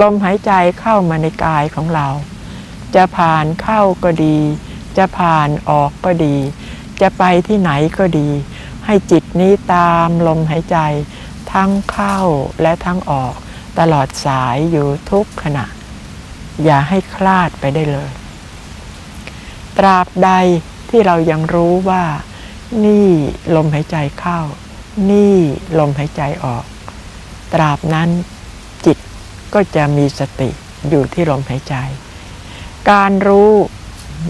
ลมหายใจเข้ามาในกายของเรา จะผ่านเข้าก็ดี จะผ่านออกก็ดี จะไปที่ไหนก็ดี ให้จิตนี้ตามลมหายใจ ทั้งเข้าและทั้งออก ตลอดสายอยู่ทุกขณะ อย่าให้คลาดไปได้เลย ตราบใดที่เรายังรู้ว่า นี่ลมหายใจเข้า นี่ลมหายใจออก ตราบนั้นจิต ก็จะมีสติอยู่ที่ลมหายใจ การรู้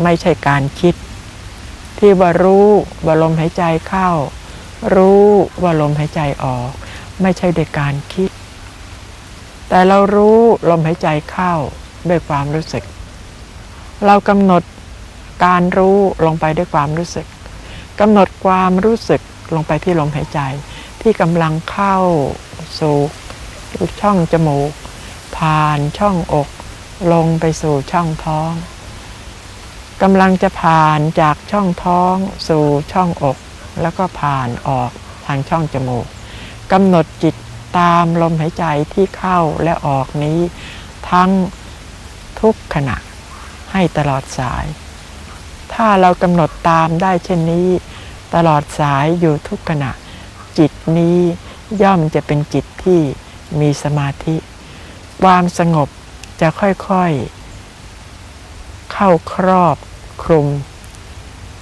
ไม่ใช่การคิด ที่ว่ารู้ว่าลมหายใจเข้า รู้ว่าลมหายใจออก ไม่ใช่ด้วยการคิด แต่เรารู้ลมหายใจเข้าด้วยความรู้สึก เรากำหนดการรู้ลงไปด้วยความรู้สึกกำหนดความรู้สึกลงไปที่ลมหายใจ ที่กำลังเข้าสู่ช่องจมูก ผ่านช่องอก ลงไปสู่ช่องท้องกำลังจะผ่านจากช่องท้องสู่ช่องอก แล้วก็ผ่านออกทางช่องจมูกกำหนดจิตตามลมหายใจที่เข้าและออกนี้ ทั้งทุกขณะให้ตลอดสาย ถ้าเรากำหนดตามได้เช่นนี้ ตลอดสายอยู่ทุกขณะ จิตนี้ย่อมจะเป็นจิตที่มีสมาธิ ความสงบจะค่อยๆ เข้าครอบคลุม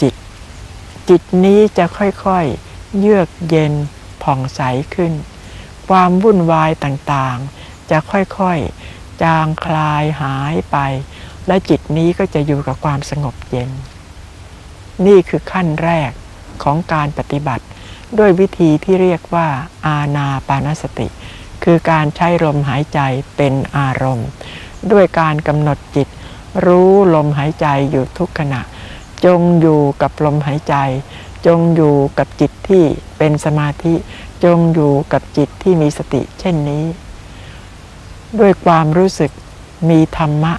จิต จิตนี้จะค่อยๆ เยือกเย็นผ่องใสขึ้น ความวุ่นวายต่างๆ จะค่อยๆ จางคลายหายไป และจิตนี้ก็จะอยู่กับความสงบเย็น นี่คือขั้นแรกของการปฏิบัติ ด้วยวิธีที่เรียกว่าอาณาปานสติ คือการใช้ลมหายใจเป็นอารมณ์ ด้วยการกำหนดจิต รู้ลมหายใจอยู่ทุกขณะ จงอยู่กับลมหายใจ จงอยู่กับจิตที่เป็นสมาธิ จงอยู่กับจิตที่มีสติเช่นนี้ ด้วยความรู้สึกมีธรรมะ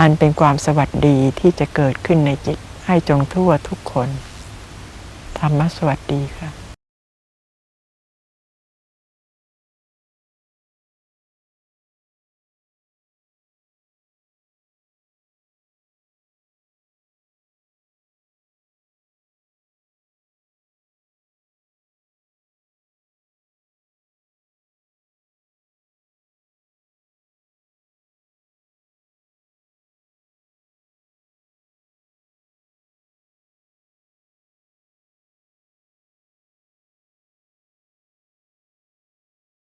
อันเป็นความสวัสดีที่จะเกิดขึ้นในจิตให้จงทั่วทุกคน ธรรมะสวัสดีค่ะ